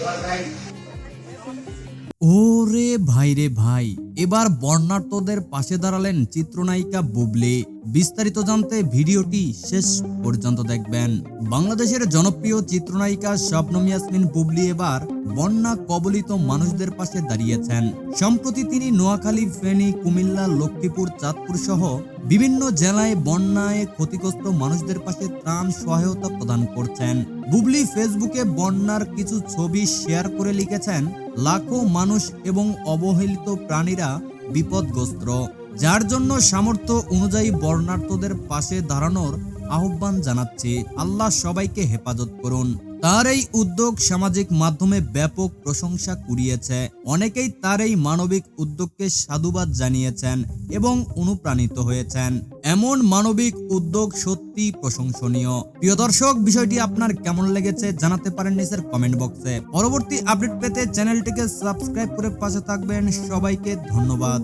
Guys. ওরে ভাই রে ভাই, এবার বর্ণাঢ্যদের পাশে দাঁড়ালেন চিত্রনায়িকা বুবলি। বিস্তারিত জানতে ভিডিওটি শেষ পর্যন্ত দেখবেন। বাংলাদেশের জনপ্রিয় চিত্রনায়িকা শবনম ইয়াসমিন বুবলি এবার বন্যা কবলিত মানুষদের পাশে দাঁড়িয়েছেন। সম্প্রতি তিনি নোয়াখালী, ফেনী, কুমিল্লা, লক্ষ্মীপুর, চাঁদপুর সহ বিভিন্ন জেলায় বন্যায় ক্ষতিগ্রস্ত মানুষদের পাশে ত্রাণ সহায়তা প্রদান করছেন। বুবলি ফেসবুকে বন্যার কিছু ছবি শেয়ার করে লিখেছেন, লাখো মানুষ এবং অবহেলিত প্রাণীরা বিপদগ্রস্ত যার জন্য সামর্থ্য অনুযায়ী বর্ণার্থদের পাশে দাঁড়ানোর আহ্বান জানাচ্ছে, আল্লাহ সবাইকে হেফাজত করুন। তার এই উদ্যোগ সামাজিক মাধ্যমে ব্যাপক প্রশংসা কুড়িয়েছে। অনেকেই তার এই মানবিক উদ্যোগকে সাধুবাদ জানিয়েছেন এবং অনুপ্রাণিত হয়েছেন। এমন মানবিক উদ্যোগ সত্যি প্রশংসনীয়। প্রিয় দর্শক, বিষয়টি আপনার কেমন লেগেছে জানাতে পারেন নিচের কমেন্ট বক্সে পরবর্তী আপডেট পেতে চ্যানেলটিকে সাবস্ক্রাইব করে পাশে থাকবেন। সবাইকে ধন্যবাদ।